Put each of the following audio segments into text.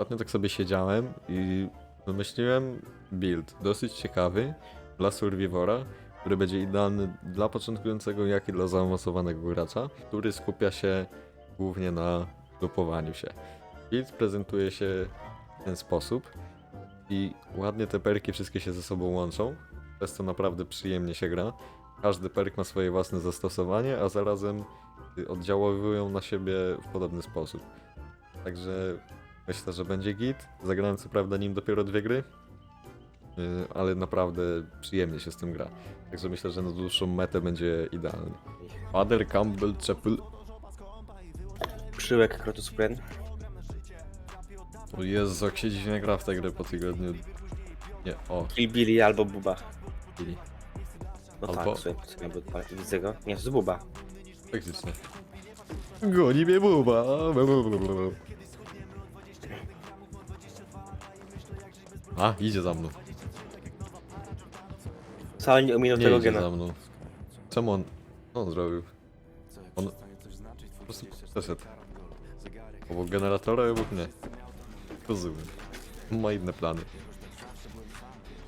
Ostatnio tak sobie siedziałem i wymyśliłem build dosyć ciekawy dla Survivora, który będzie idealny dla początkującego, jak i dla zaawansowanego gracza, który skupia się głównie na lupowaniu się. Build prezentuje się w ten sposób i ładnie te perki wszystkie się ze sobą łączą, przez co naprawdę przyjemnie się gra. Każdy perk ma swoje własne zastosowanie, a zarazem oddziaływują na siebie w podobny sposób. Także myślę, że będzie git. Zagrałem co prawda nim dopiero dwie gry, y, ale naprawdę przyjemnie się z tym gra. Także myślę, że na dłuższą metę będzie idealny. Father Campbell Chapel. Przyłek Krotus Pren. O Jezu, jak się dziwnie gra w tę grę po tygodniu. Nie, o, Kill Billy albo Buba. chwili. No Albo- tak, słuchaj, widzę go. Nie, jest Buba. Faktycznie. Goni mnie buba. A, idzie za mną. Wcale nie ominął Nie tego idzie gena. za mną. Czemu on... Co on zrobił? On... Po prostu przeszedł. Obok generatora i obok mnie. Rozumiem. Ma inne plany.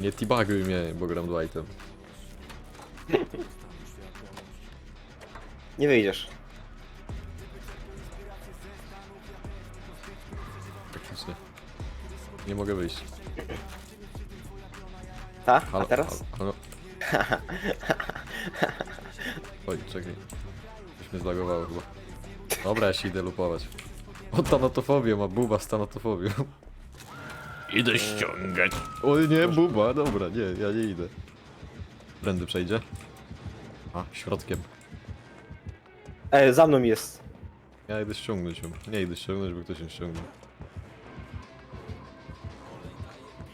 Nie teabaguj mnie, bo gram Dwightem. Nie wyjdziesz. Faktycznie. Nie mogę wyjść. Ta? Halo, A teraz? Halo, halo. Oj, czekaj. Coś mnie zlagowało chyba. Dobra, ja się idę lupować. O, tanatofobię ma, buba z tanatofobią. Idę ściągać. O nie, buba, dobra, nie, ja nie idę. Prędy przejdzie. A, środkiem. E, za mną jest. Ja idę ściągnąć ją. Nie idę ściągnąć, bo ktoś ją ściągnął.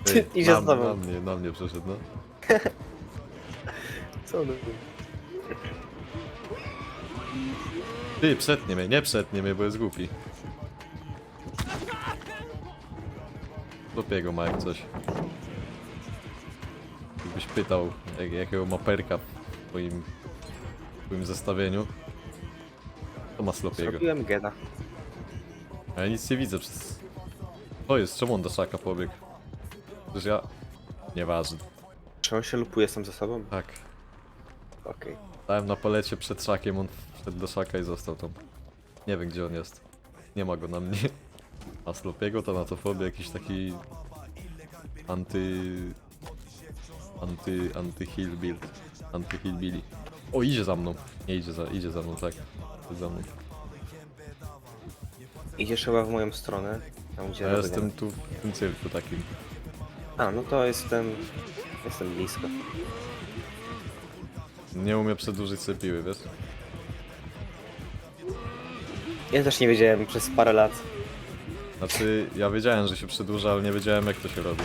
Ty, idzie na, z tobą. na mnie, na mnie przeszedł, no. Co on Ty, przetnie mnie, nie przetnie mnie, bo jest głupi. Lubię go ma jak coś. Gdybyś pytał, jak, jakiego ma perka w twoim, w twoim zestawieniu, to ma Slopiego. Zrobiłem gena. A ja nic nie widzę przez... To jest, czemu on do szaka pobiegł? Przecież ja... Nieważne. Czy on się lupuje sam ze sobą? Tak. Okej. Stałem na palecie przed szakiem, on wszedł do szaka i został tam. Nie wiem gdzie on jest. Nie ma go na mnie. A Slopiego to na to fobie jakiś taki... Anty... Anty... Anty-heal build. Anty-hillbilly. O, idzie za mną. Nie idzie za, idzie za mną, tak. Idzie za mną. Idziesz chyba w moją stronę. Tam gdzie Ja robię jestem tu w tym cyrku takim. A, no to jestem... Jestem blisko. Nie umiem przedłużyć sobie piły, wiesz? Ja też nie wiedziałem przez parę lat. Znaczy, ja wiedziałem, że się przedłuża, ale nie wiedziałem jak to się robi.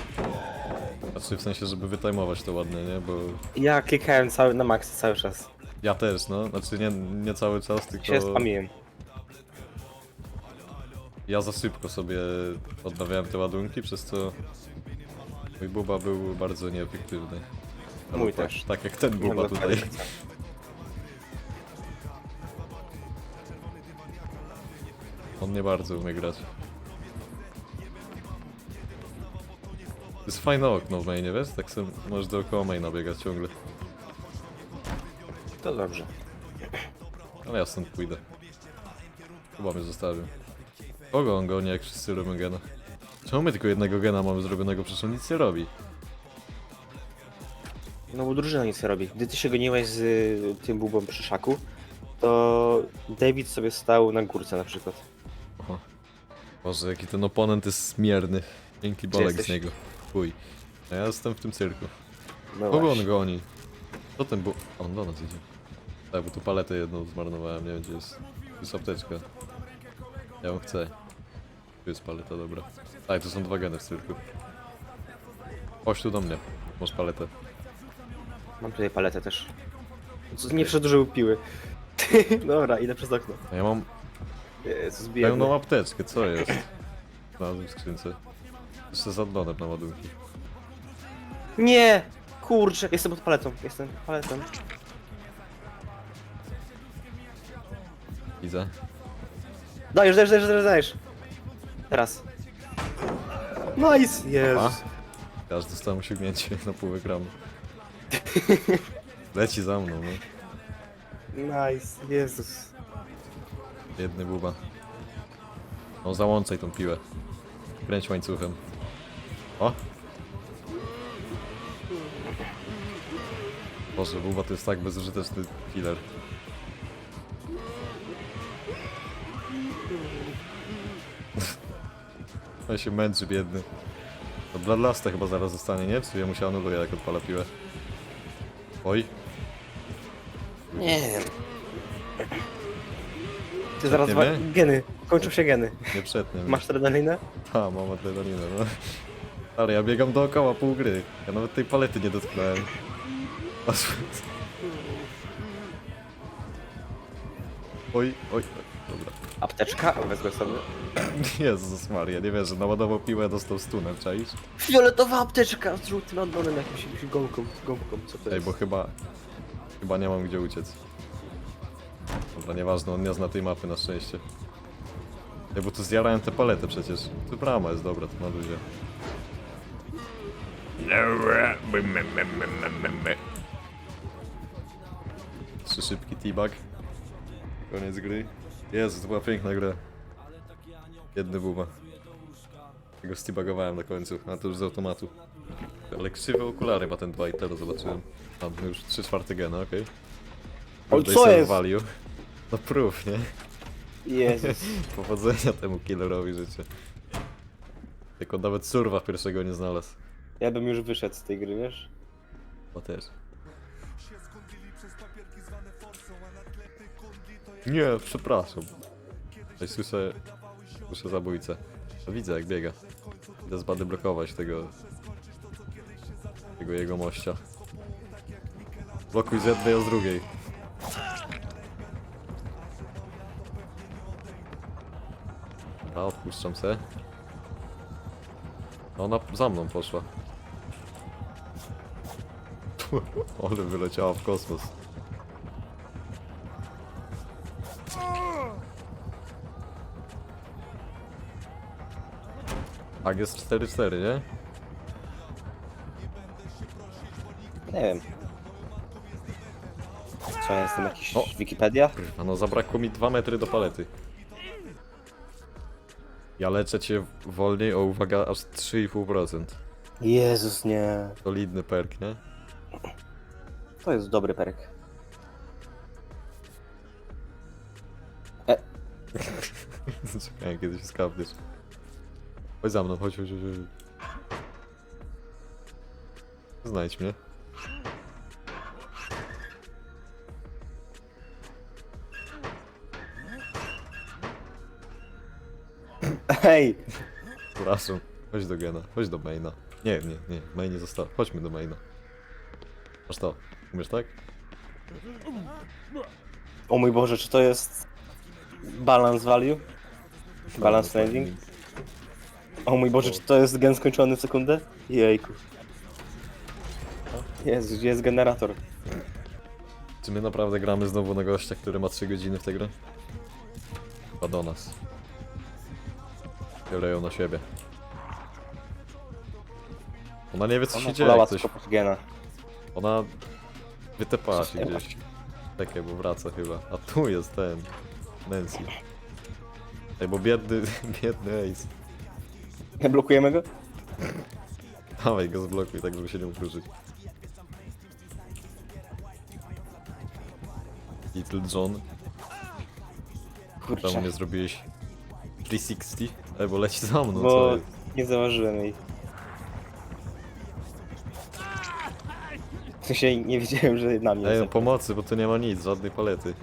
Znaczy, w sensie, żeby wytajmować to ładnie, nie? Bo Ja klikałem cały na max cały czas. ja też, no. Znaczy, nie, nie cały czas, tylko Się spamiłem. ja za szybko sobie odnawiałem te ładunki, przez co mój buba był bardzo nieefektywny. Ale Mój tak, też. Tak jak ten buba tutaj. On nie bardzo umie grać. To jest fajne okno w mainie, wiesz? Tak sobie możesz dookoła maina biegać ciągle. To dobrze. Ale ja stąd pójdę. Chyba mnie zostawił. Kogo on goni, jak wszyscy robią gena? Czemu my tylko jednego gena mamy zrobionego? Przecież on nic nie robi. No bo drużyna nic nie robi. Gdy ty się goniłeś z y, tym bubą przy szaku, to David sobie stał na górce na przykład. Oho. Boże, jaki ten oponent jest smierny. Dzięki bolek z jesteś? niego. Chuj. A ja jestem w tym cyrku. No Kogo on właśnie. goni? Co ten bu... On do nas idzie. Tak, bo tu paletę jedną zmarnowałem, nie wiem gdzie jest. Tu jest apteczka. Ja ją chcę. Tu jest paleta, dobra. Tak, to są dwa geny w cyrku. Chodź tu do mnie. Masz paletę. Mam tutaj paletę też. Co, nie przedłużył piły. Dobra, idę przez okno. A ja mam Jezus, pełną apteczkę, co jest? Znalazłem w skrzynce. Jeszcze z addonem na ładunki. Nie! Kurczę, jestem pod paletą, jestem pod paletą. Widzę. Dajesz, dajesz, dajesz, dajesz, dajesz. Teraz. Nice! Jezus. Każdy dostał osiągnięcie na pół ekranu. Leci za mną, no. Nice, Jezus. Biedny buba. No załączaj tą piłę. Kręć łańcuchem. O! Boże, buba to jest tak bezużyteczny killer. On się męczy, biedny. To dla Lasta chyba zaraz zostanie, nie? W sumie mu się anuluje, jak odpala piłę. Oj, Nie wiem. Ty zaraz Przetniemy? wa- geny. Kończą się geny. nie przetnę. Masz adrenalinę? Ta, mam adrenalinę, no. Ale ja biegam dookoła pół gry. Ja nawet tej palety nie dotknąłem. Aż... Oj, oj, dobra. Apteczka? Wezmę sobie. Jezus Maria, nie wierzę, naładował piłę, dostał stunem, czaisz? Fioletowa apteczka z żółtym addonem jakimś, jakimś gąbką, gąbką, co to Ej, jest? bo chyba... Chyba nie mam gdzie uciec. Dobra, nieważne, on nie zna tej mapy na szczęście. Ej, bo tu zjarałem tę paletę przecież. Tu brama jest dobra, to na luzie. Trzy szybki t-bag. Koniec gry. Jezu, to była piękna gra. Jedny buba. Tego stibagowałem na końcu, a to już z automatu. Ale krzywe okulary ma ten 2 i teraz zobaczyłem. Mam już 3 czwarte gena, okej. Oj, Daj co jest? Value. No proof, nie? Jezus. Powodzenia temu killerowi życie. Tylko nawet surwa pierwszego nie znalazł. Ja bym już wyszedł z tej gry, wiesz? O też. Nie, przepraszam. Tutaj słyszę... Słyszę zabójcę. To widzę jak biega. Idę z bady blokować tego... Tego jego mościa. Blokuj z jednej, a z drugiej. A odpuszczam se. A Ona za mną poszła. Ale wyleciała w kosmos. Tak jest 4-4, nie? Nie wiem. Co, ja jestem jakiś O. Wikipedia? A no zabrakło mi 2 metry do palety. Ja leczę cię wolniej o uwaga aż 3,5%. Jezus, nie. Solidny perk, nie? To jest dobry perk. Czekaj, kiedy się skapniesz. Chodź za mną, chodź, chodź, chodź. chodź. Znajdź mnie. Hej! Przepraszam. Chodź do Gena, chodź do maina. Nie, nie, nie, main nie został. Chodźmy do maina. Masz to. Umiesz tak? O mój Boże, czy to jest... Balance value? Balance landing? O mój Boże, czy to jest gen skończony w sekundę? Jejku. Jezu, gdzie jest generator? Czy my naprawdę gramy znowu na gościa, który ma 3 godziny w tę grę? Chyba do nas. Biorę na siebie. Ona nie wie co się Ona dzieje, polała coś. tylko pod gena. Ona wytepała się gdzieś. Czekaj, bo wraca chyba. A tu jest ten. Nancy. Ej, bo biedny, biedny Ace. Nie blokujemy go? Dawaj go zblokuj, tak żeby się nie ukruszyć. Little John, Kurczę, czemu nie zrobiłeś 360? Ej, bo leci za mną, co bo jest? nie zauważyłem jej. W sensie nie wiedziałem, że na mnie Ej, no jest. pomocy, bo tu nie ma nic, żadnej palety.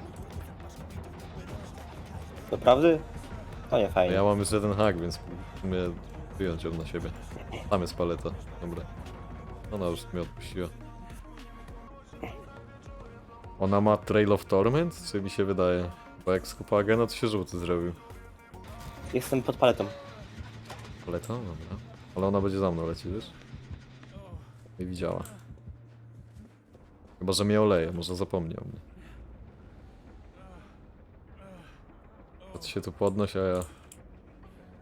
Naprawdę? To nie fajnie. ja mam już jeden hack, więc mnie wyjąć ją na siebie. Tam jest paleta, dobra. Ona już mnie odpuściła. Ona ma Trail of Torment? Czy mi się wydaje? Bo jak skupała gena, to się żółty zrobił. Jestem pod paletą. Paleta? Dobra. Ale ona będzie za mną lecieć, wiesz? Nie widziała. Chyba, że mnie oleje, może zapomni o mnie. To się tu podnoś, a ja...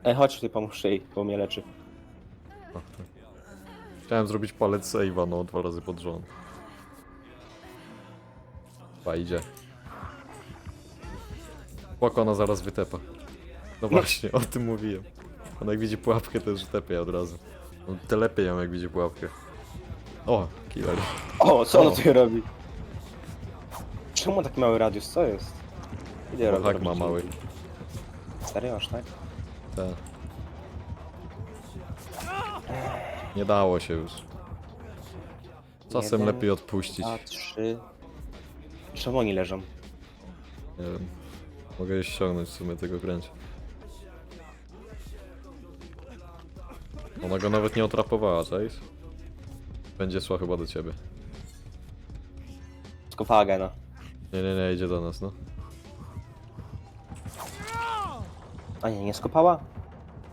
Ej, chodź tutaj pomóż jej, bo mnie leczy. Ach. Chciałem zrobić palec save'a, no dwa razy pod rząd. Chyba idzie. Ona zaraz wytepa. No właśnie, o tym mówiłem. Ona jak widzi pułapkę, to już tepie od razu. No, telepie ją jak widzi pułapkę. O, killer. O, co ono O. tutaj robi? Czemu taki mały radius? Co jest? Ile No, robi- tak ma mały. Serio, aż tak? Te. Nie dało się już. Czasem Jeden, lepiej odpuścić. Dwa, trzy... Czemu oni leżą? Nie wiem. Mogę je ściągnąć w sumie tego kręcia. Ona go nawet nie otrapowała, cześć? Będzie szła chyba do ciebie. Skopała gena. Nie, nie, nie, idzie do nas, no. A nie, nie skopała?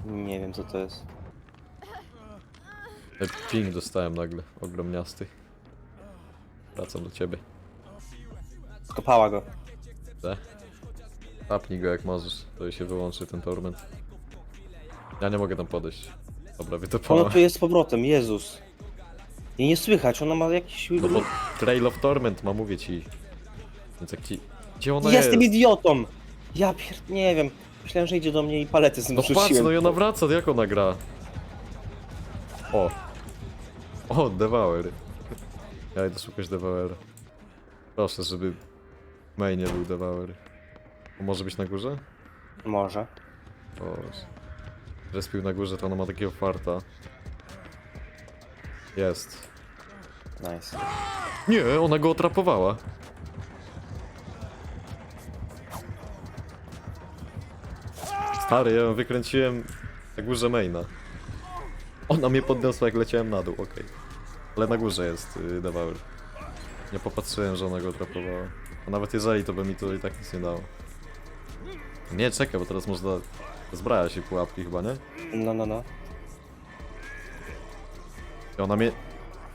Nie wiem co to jest. E, Ping dostałem nagle, ogromniasty. Wracam do ciebie. Skopała go. Te. Tapnij go jak możesz, to się wyłączy ten torment. Ja nie mogę tam podejść. Dobra, Ona wytopałem. tu jest z powrotem, Jezus. Jej nie słychać, ona ma jakiś... No bo Trail of Torment ma, mówię ci. Więc jak ci... Gdzie ona jest? Jestem idiotą! Ja pier... nie wiem. Myślałem, że idzie do mnie i palety z No patrz, no i ona wraca, jak ona gra? O. O, Devour. Ja idę szukać Devoura. Proszę, żeby w mainie był Devour. On może być na górze? Może. O, Respił na górze, to ona ma takiego farta. Jest. Nice. Nie, ona go otrapowała. Stary, ja ją wykręciłem na górze maina. Ona mnie podniosła jak leciałem na dół, okej. Ale na górze jest yy, Devour. Nie popatrzyłem, że ona go otrapowała. A nawet jeżeli, to by mi to i tak nic nie dało. Nie, czekaj, bo teraz można zbrajać się pułapki chyba, nie? No, no, no. I ona mnie...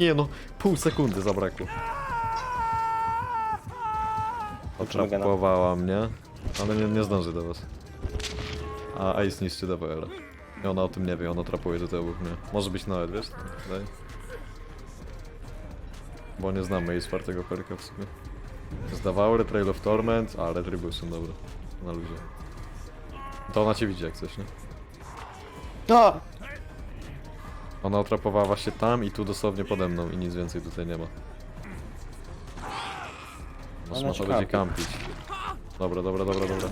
Nie no, pół sekundy zabrakło. Kończymy gena. Otrapowała mnie, ale nie, nie zdąży do was. A Ice niszczy DPR. I ona o tym nie wie, ona trapuje do tyłu mnie. Może być nawet, wiesz? Daj. Bo nie znamy jej czwartego perka w sumie. Zdawały Trail of Torment, a Retribution, dobra. Na luzie. To ona cię widzi jak coś, nie? A! Ona otrapowała właśnie tam i tu dosłownie pode mną i nic więcej tutaj nie ma. Ona ma cię to będzie kampi. kampić. Dobra, dobra, dobra, dobra.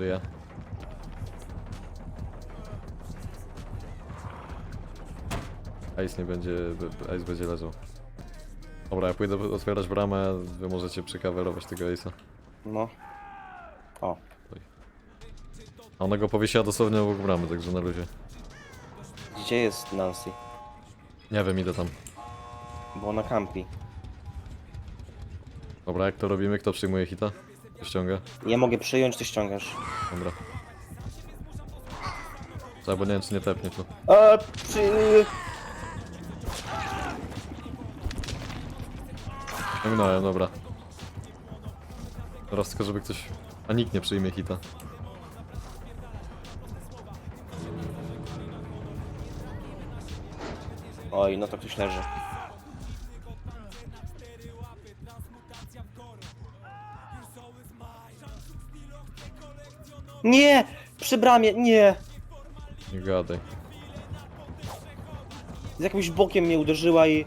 Żyje. Ice nie będzie, Ice będzie leżał. Dobra, ja pójdę otwierać bramę, wy możecie przykawerować tego Ace'a. No. O. A ona go powiesiła dosłownie obok bramy, także na luzie. Gdzie jest Nancy? Nie wiem, idę tam. Bo ona campi. Dobra, jak to robimy? Kto przyjmuje hita? Kto ściąga? Ja mogę przyjąć, ty ściągasz. Dobra. Trzeba, bo nie wiem, czy nie tepnie tu. A, przy... Ciągnąłem, dobra. Teraz tylko, żeby ktoś... A nikt nie przyjmie hita. Oj, no to ktoś leży. Nie! Przy bramie, nie! Nie gadaj. Z jakimś bokiem mnie uderzyła i...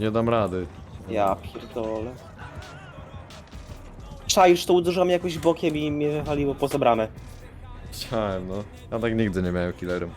Nie dam rady. Ja pierdolę. Czaisz, to uderzyła mnie jakoś bokiem i mnie wywaliło poza bramę. Chciałem, no. Ja tak nigdy nie miałem killerem.